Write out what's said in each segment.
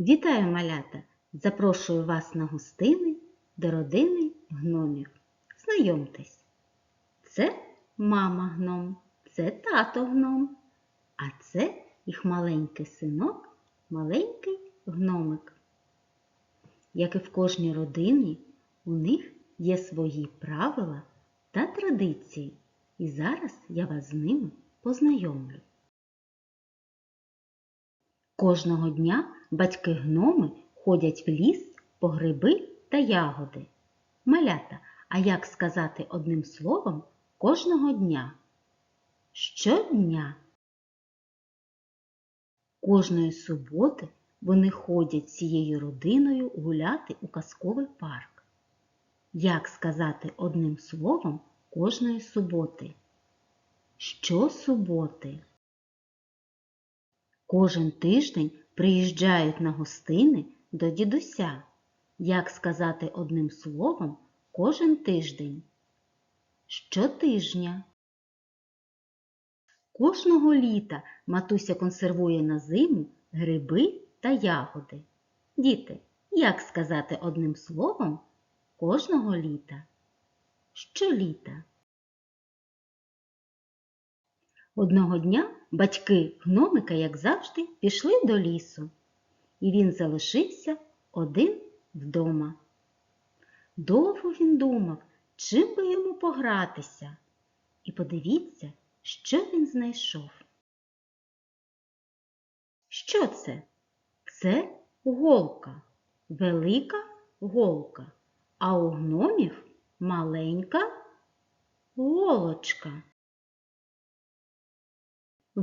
Вітаю, малята! Запрошую вас на гостини до родини гномів. Знайомтесь, це мама гном, це тато гном, а це їх маленький синок, маленький гномик. Як і в кожній родині, у них є свої правила та традиції, і зараз я вас з ними познайомлю. Кожного дня батьки гноми ходять в ліс по гриби та ягоди. Малята, а як сказати одним словом кожного дня? Щодня. Кожної суботи вони ходять цією родиною гуляти у казковий парк. Як сказати одним словом кожної суботи? Щосуботи. Кожен тиждень приїжджають на гостини до дідуся. Як сказати одним словом кожен тиждень? Щотижня. Кожного літа матуся консервує на зиму гриби та ягоди. Діти, як сказати одним словом кожного літа? Щоліта. Одного дня батьки гномика, як завжди, пішли до лісу, і він залишився один вдома. Довго він думав, чим би йому погратися, і подивіться, що він знайшов. Що це? Це голка, велика голка, а у гномів маленька голочка.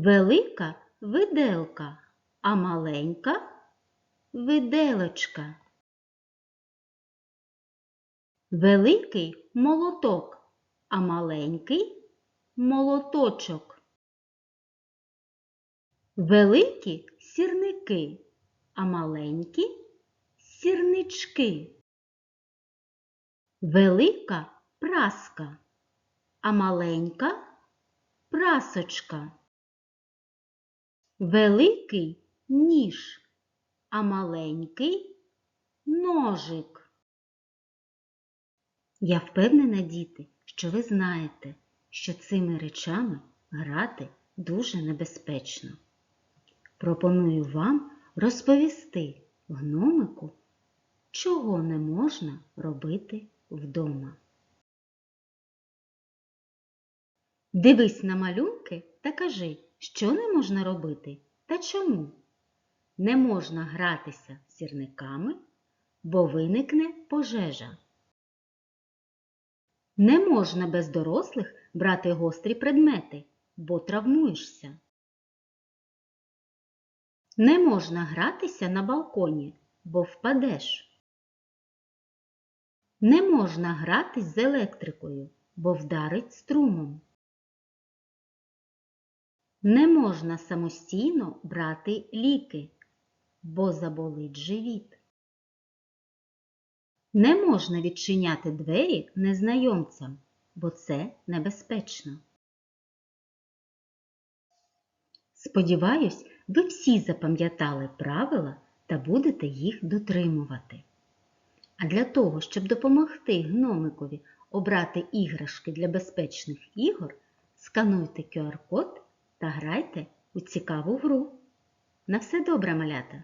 Велика виделка, а маленька виделочка. Великий молоток, а маленький молоточок. Великі сірники, а маленькі сірнички. Велика праска, а маленька прасочка. Великий ніж, а маленький ножик. Я впевнена, діти, що ви знаєте, що цими речами грати дуже небезпечно. Пропоную вам розповісти гномику, чого не можна робити вдома. Дивись на малюнки та кажи, що не можна робити та чому. Не можна гратися сірниками, бо виникне пожежа. Не можна без дорослих брати гострі предмети, бо травмуєшся. Не можна гратися на балконі, бо впадеш. Не можна гратись з електрикою, бо вдарить струмом. Не можна самостійно брати ліки, бо заболить живіт. Не можна відчиняти двері незнайомцям, бо це небезпечно. Сподіваюсь, ви всі запам'ятали правила та будете їх дотримувати. А для того, щоб допомогти гномикові обрати іграшки для безпечних ігор, скануйте QR-код та грайте у цікаву гру. На все добре, малята!